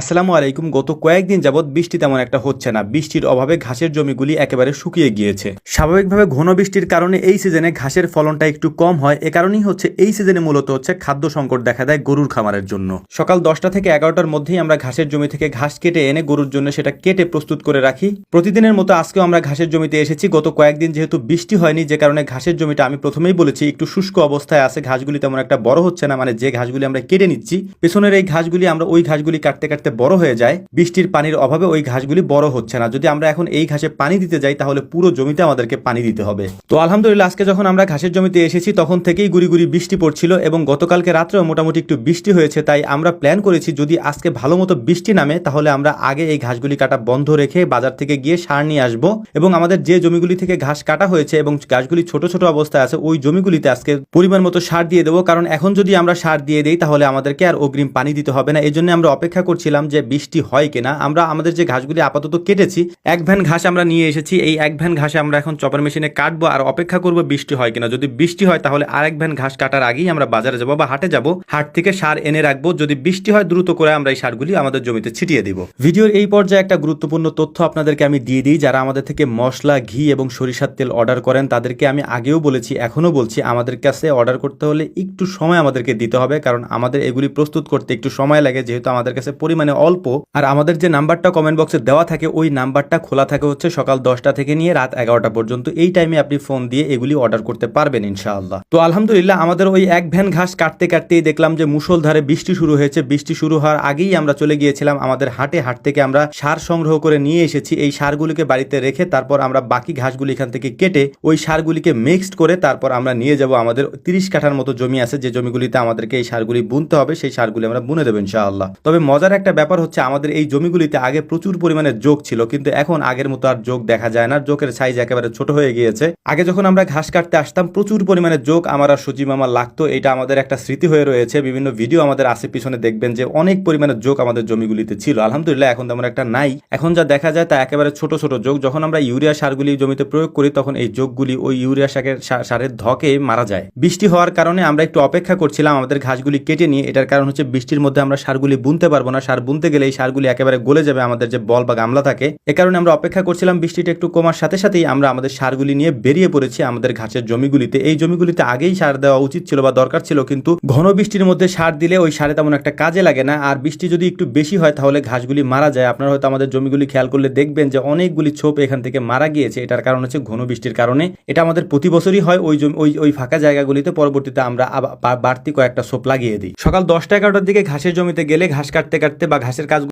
আসসালামু আলাইকুম। গত কয়েকদিন যাবৎ বৃষ্টি তেমন একটা হচ্ছে না। বৃষ্টির অভাবে ঘাসের জমিগুলি একেবারে শুকিয়ে গিয়েছে। স্বাভাবিকভাবে ঘন বৃষ্টির কারণে এই সিজনে ঘাসের ফলনটা একটু কম হয়। এ কারণেই হচ্ছে এই সিজনে মূলত হচ্ছে খাদ্য সংকট দেখা দেয় গরুর খামারের জন্য। সকাল দশটা থেকে এগারোটার মধ্যেই আমরা ঘাসের জমি থেকে ঘাস কেটে এনে গরুর জন্য সেটা কেটে প্রস্তুত করে রাখি। প্রতিদিনের মতো আজকেও আমরা ঘাসের জমিতে এসেছি। গত কয়েকদিন যেহেতু বৃষ্টি হয়নি, যে কারণে ঘাসের জমিটা আমি প্রথমেই বলেছি, একটু শুষ্ক অবস্থায় আছে, ঘাসগুলি তেমন একটা বড় হচ্ছে না। মানে যে ঘাসগুলি আমরা কেটে নিচ্ছি, পেছনের এই ঘাসগুলি আমরা ওই ঘাসগুলি কাটতে কাটতে বড় হয়ে যায়, বৃষ্টির পানির অভাবে ওই ঘাসগুলি বড় হচ্ছে না। যদি আমরা এখন এই ঘাসে পানি দিতে যাই, তাহলে পুরো জমিতে আমাদেরকে পানি দিতে হবে। তো আলহামদুলিল্লাহ, আজকে যখন আমরা ঘাসের জমিতে এসেছি, তখন থেকেই গুড়ি গুড়ি বৃষ্টি পড়ছিল এবং গতকালকে রাত্রেও মোটামুটি একটু বৃষ্টি হয়েছে, তাই আমরা প্ল্যান করেছি যদি আজকে ভালো মতো বৃষ্টি নামে, তাহলে আমরা আগে এই ঘাসগুলি কাটা বন্ধ রেখে বাজার থেকে গিয়ে সার নিয়ে আসব এবং আমাদের যে জমিগুলি থেকে ঘাস কাটা হয়েছে এবং ঘাসগুলি ছোট ছোট অবস্থায় আছে, ওই জমিগুলিতে আজকে পরিমাণ মতো সার দিয়ে দেবো। কারণ এখন যদি আমরা সার দিয়ে দিই, তাহলে আমাদেরকে আর অগ্রিম পানি দিতে হবে না। এই জন্য আমরা অপেক্ষা করছিলাম যে বৃষ্টি হয় কিনা, আমরা আমাদের যে ঘাসগুলি আপাতত কেটেছি, এক ভ্যান ঘাস আমরা নিয়ে এসেছি, এই এক ভ্যান ঘাসে আমরা এখন চপার মেশিনে কাটবো আর অপেক্ষা করব বৃষ্টি হয় কিনা। যদি বৃষ্টি হয় তাহলে আরেক ভ্যান ঘাস কাটার আগেই আমরা বাজারে যাব বা হাটে যাব, হাট থেকে সার এনে রাখব। যদি বৃষ্টি হয় দ্রুত করে আমরা এই সারগুলি আমাদের জমিতে ছিটিয়ে দিব। ভিডিওর এই পর্যায়ে একটা গুরুত্বপূর্ণ তথ্য আপনাদেরকে আমি দিয়ে দিই, যারা আমাদের থেকে মশলা, ঘি এবং সরিষার তেল অর্ডার করেন, তাদেরকে আমি আগেও বলেছি এখনও বলছি, আমাদের কাছে অর্ডার করতে হলে একটু সময় আমাদেরকে দিতে হবে, কারণ আমাদের এগুলি প্রস্তুত করতে একটু সময় লাগে, যেহেতু আমাদের কাছে পরিমাণে অল্প, আর আমাদের যে নাম্বারটা কমেন্ট বক্সে দেওয়া থাকে, ওই নাম্বারটা খোলা থাকে হচ্ছে সকাল দশটা থেকে নিয়ে রাত এগারোটা পর্যন্ত। এই টাইমে আপনি ফোন দিয়ে এগুলি অর্ডার করতে পারবেন ইনশাআল্লাহ। তো আলহামদুলিল্লাহ, আমাদের ওই এক ভ্যান ঘাস কাটতে কাটতেই দেখলাম যে মুষলধারে বৃষ্টি শুরু হয়েছে। বৃষ্টি শুরু হওয়ার আগেই আমরা চলে গিয়েছিলাম আমাদের হাটে। হাট থেকে আমরা সার সংগ্রহ করে নিয়ে এসেছি। এই সারগুলিকে বাড়িতে রেখে তারপর আমরা বাকি ঘাসগুলি এখান থেকে কেটে ওই সারগুলিকে মিক্সড করে তারপর আমরা নিয়ে যাব আমাদের তিরিশ কাঠার মতো জমি আছে। যে জমিগুলিতে আমাদেরকে এই সারগুলি বুনতে হবে, সেই সারগুলি আমরা বুনে দেবো ইনশাআল্লাহ। তবে মজার একটা ব্যাপার হচ্ছে আমাদের এই জমিগুলিতে আগে প্রচুর পরিমাণে যোগ ছিল, কিন্তু এখন আগের মতো আর যোগ দেখা যায় না। যোগের সাইজ একেবারে ছোট হয়ে গিয়েছে। আগে যখন আমরা ঘাস কাটতে আসতাম, প্রচুর পরিমাণে যোগ আমার আর সজি মামা লাগতো। এটা আমাদের একটা স্মৃতি হয়ে রয়েছে। বিভিন্ন ভিডিও আমাদের আসে পিছনে দেখবেন যে অনেক পরিমাণে যোগ আমাদের জমিগুলিতে ছিল। আলহামদুলিল্লাহ, এখন তেমন একটা নাই। এখন যা দেখা যায় তা একেবারে ছোট ছোট যোগ। যখন আমরা ইউরিয়া সারগুলি জমিতে প্রয়োগ করি, তখন এই যোগগুলি ওই ইউরিয়া সারের সারের ধকে মারা যায়। বৃষ্টি হওয়ার কারণে আমরা একটু অপেক্ষা করছিলাম, আমাদের ঘাসগুলি কেটে নিয়ে। এটার কারণ হচ্ছে বৃষ্টির মধ্যে আমরা সারগুলি বুনতে পারব না, সার বুনতে গেলে এই সারগুলি একেবারে গলে যাবে, আমাদের যে বল বা গামলা থাকে। এ কারণে আমরা অপেক্ষা করছিলাম বৃষ্টিটা একটু কমার সাথে সাথেই আমরা আমাদের সারগুলি নিয়ে বেরিয়ে পড়েছি আমাদের ঘাসের জমিগুলিতে। এই জমিগুলিতে আগেই সার দেওয়া উচিত ছিল বা দরকার ছিল, কিন্তু ঘন বৃষ্টির মধ্যে সার দিলে ওই সারে তেমন একটা কাজে লাগে না। আর বৃষ্টি যদি একটু বেশি হয়, তাহলে ঘাসগুলি মারা যায়। আপনারা হয়তো আমাদের জমিগুলি খেয়াল করলে দেখবেন যে অনেকগুলি ছোপ এখান থেকে মারা গিয়েছে। এটার কারণ হচ্ছে ঘন বৃষ্টির কারণে। এটা আমাদের প্রতি বছরই হয়, ওই জমি, ওই ওই ফাঁকা জায়গাগুলিতে। পরবর্তীতে আমরা বাড়তি কয়েকটা ছোপ লাগিয়ে দিই। সকাল দশটা এগারোটার দিকে ঘাসের জমিতে গেলে ঘাস কাটতে কাটতে বা ঘাসের কাজ